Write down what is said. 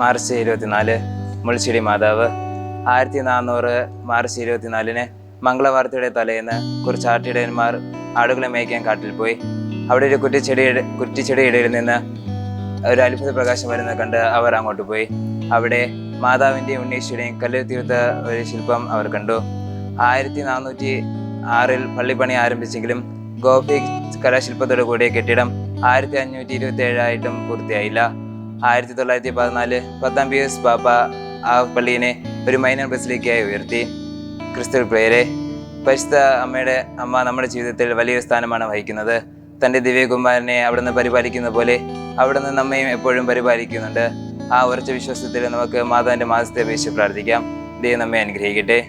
March ഇരുപത്തിനാല് മുൾച്ചെടി മാതാവ്. ആയിരത്തി നാനൂറ് മാർച്ച് ഇരുപത്തിനാലിന് മംഗളവാർത്തയുടെ തലേന്ന് കുറച്ച് ആട്ടിടയന്മാർ ആടുകളെ മേയ്ക്കാൻ കാട്ടിൽ പോയി. അവിടെ ഒരു കുറ്റിച്ചെടി കുറ്റിച്ചെടി ഇടയിൽ നിന്ന് ഒരു അത്ഭുത പ്രകാശം വരുന്നത് കണ്ട് അവർ അങ്ങോട്ട് പോയി. അവിടെ മാതാവിന്റെയും ഉണ്ണീശ്വരുടെയും കല്ലിൽ തീർത്ത ഒരു ശില്പം അവർ കണ്ടു. ആയിരത്തി നാനൂറ്റി ആറിൽ പള്ളിപ്പണി ആരംഭിച്ചെങ്കിലും ഗോപിക് കലാശില്പത്തോടു കൂടിയ കെട്ടിടം ആയിരത്തി അഞ്ഞൂറ്റി ഇരുപത്തി ഏഴായിട്ടും പൂർത്തിയായില്ല. ആയിരത്തി തൊള്ളായിരത്തി പതിനാല് പത്താം പി എസ് പാപ്പ ആ പള്ളിയിനെ ഒരു മൈനർ ബസിലേക്കായി ഉയർത്തി. ക്രിസ്തു പ്രിയരെ പരിശുദ്ധ അമ്മയുടെ അമ്മ നമ്മുടെ ജീവിതത്തിൽ വലിയൊരു സ്ഥാനമാണ് വഹിക്കുന്നത്. തന്റെ ദിവ്യകുമാരനെ അവിടുന്ന് പരിപാലിക്കുന്ന പോലെ അവിടുന്ന് നമ്മയും എപ്പോഴും പരിപാലിക്കുന്നുണ്ട്. ആ ഉറച്ച വിശ്വാസത്തിൽ നമുക്ക് മാതാവിന്റെ മാസത്തെ അപേക്ഷിച്ച് പ്രാർത്ഥിക്കാം. ദൈവം നമ്മെ അനുഗ്രഹിക്കട്ടെ.